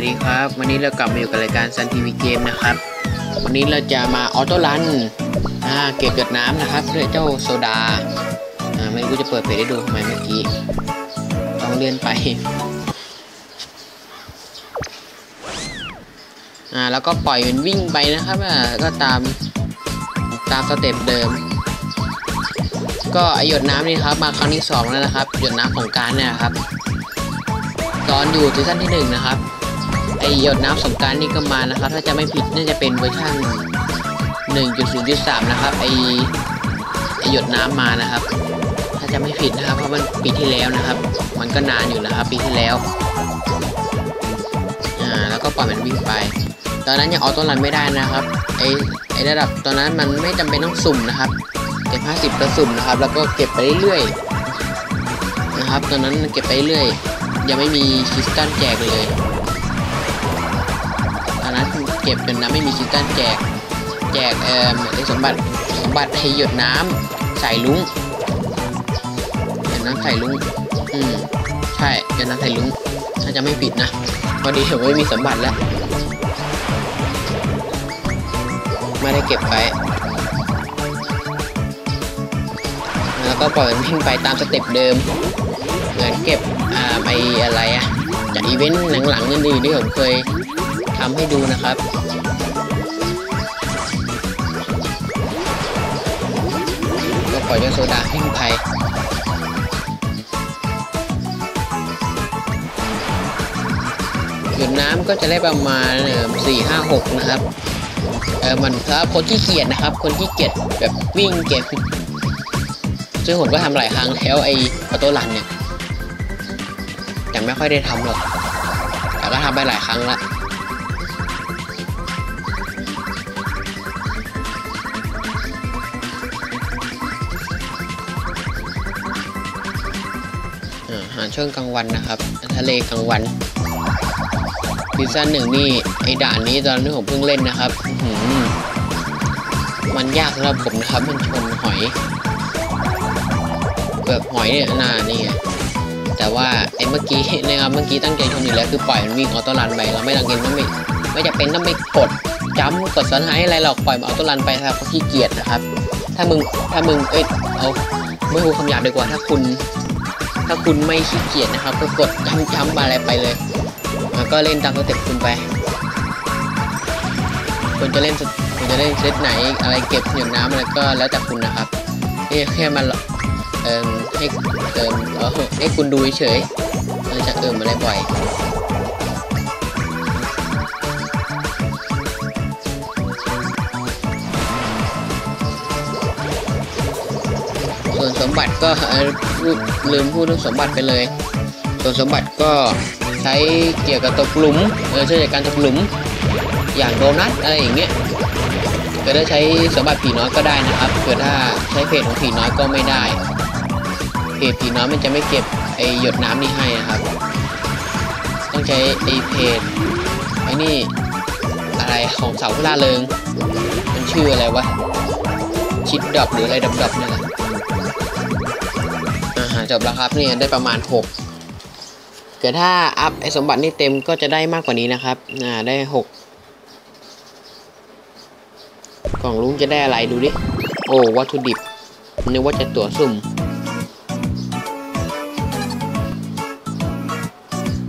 สวัสดีครับ วันนี้เรากลับมาอยู่กับรายการซันทีวีเกมนะครับ วันนี้เราจะมาออโต้รันเก็บหยดน้ำนะครับด้วยเจ้าโซดาไม่รู้จะเปิดเพจได้ดูทำไมเมื่อกี้ ต้องเลื่อนไปแล้วก็ปล่อยมันวิ่งไปนะครับก็ตามตามสเต็ปเดิม ก็อหยดน้ำนี่ครับมาครั้งที่สองแล้วนะครับ หยดน้ำของการเนี่ยครับ ตอนอยู่ซีซั่นที่หนึ่งนะครับ ไอหยดน้ำสงการนี่ก็มานะครับ ถ้าจะไม่ผิดน่าจะเป็นเวอร์ชัน1.0.3 นะครับไอไอหยดน้ำมานะครับ ถ้าจะไม่ผิดนะครับ เพราะมันปีที่แล้วนะครับ มันก็นานอยู่นะครับ ปีที่แล้วอ่าแล้วก็ปล่อยมันวิ่งไป ตอนนั้นยังออโต้รันไม่ได้นะครับไอไอระดับตอนนั้นมันไม่จำเป็นต้องสุ่มนะครับเก็บ50ก็สุ่มนะครับ แล้วก็เก็บไปเรื่อยๆนะครับ ตอนนั้นเก็บไปเรื่อยยังไม่มีคริสตัลแจกเลย ก็บจนนะไม่มีคิสตัลแจก แจกเอ่อได้สมบัติสมบัติให้หยดน้ำใส่ลุงหยดน้ำใส่ลุงอืมใช่หยดน้ำใส่ลุงถ้าจะไม่ผิดนะพอดีผมไม่มีสมบัติแล้วไม่ได้เก็บไว้แล้วก็ปล่อยมันวิ่งไปตามสเต็ปเดิมเหมือนเก็บอ่าไปอะไรอะจากอีเวนต์หลังๆนั่นดีที่ผมเคยำให้ดูนะครับก็ปล่อยเจ้าโซดาวิ่งไปหยดน้ำก็จะได้ประมาณสี่ห้าหกนะครับเออมันถ้าคนที่เกียจนะครับ คนที่เกียจแบบวิ่งเก็บซึ่งผมก็ทำหลายครั้งแล้วไอ้ออโต้รันเนี่ยแต่ไม่ค่อยได้ทำหรอกแต่ก็ทำไปหลายครั้งละ อาหารช่วงกลางวันนะครับทะเลกลางวันซีซั่นหนึ่งนี่ไอ้ด่านนี้ตอนที่ผมเพิ่งเล่นนะครับอืมันยากสำหรับผมนะครับ มันชนหอยเปลือกหอยเนี่ยน่านี่แต่ว่าไอ้เมื่อกี้นะครับเมื่อกี้ตั้งใจชนอยู่แล้วคือปล่อยมันวิ่งออโต้รันไปเราไม่ตั้งกินต้องไม่ไม่จะเป็นต้องไปกดจัมกดสไนอะไรหรอกปล่อยมันออโต้รันไปครับเพราะขี้เกียจนะครับ ถ้ามึงถ้ามึงเอ้ยเอาไม่พูดคำหยาบดีกว่าถ้าคุณ ถ้าคุณไม่ขี้เกียจนะครับก็กดย้ำๆมป์อะไรไปเลยแล้วก็เล่นตามสเต็ปคุณไปคุณจะเล่นคุณจะเล่นเซตไหนอะไรเก็บหนียวน้ำอะไรก็แล้วแต่คุณนะครับนี่แค่มาเอ่อให้เอิมเออให้คุณดูเฉยๆมันจะเอิมอะไรบ่อย วนสมบัติก็ลืมพูดเรื่องสมบัติไปเลย ส่วนสมบัติก็ใช้เกี่ยวกับตกหลุมเออช่วยในการตกหลุม อย่างโดนัทอะไรอย่างเงี้ยก็ได้ใช้สมบัติผีน้อยก็ได้นะครับเกิดถ้าใช้เพจของผีน้อยก็ไม่ได้เพจผีน้อยมันจะไม่เก็บไอหยดน้ำนี่ให้นะครับ ต้องใช้ไอเพจไอนี่อะไรของเสาพลาเริงมันชื่ออะไรวะชิดดอบหรืออะไรดอบๆนี่แหละ จบแล้วครับเนี่ยได้ประมาณ 6 เกิดถ้าอัพไอสมบัตินี่เต็มก็จะได้มากกว่านี้นะครับอ่าได้ 6 กล่องลุงจะได้อะไรดูดิ โอ้วัตถุดิบนึกว่าจะตัวสุ่ม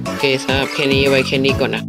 โอเคสำหรับแค่นี้ไว้แค่นี้ก่อนนะ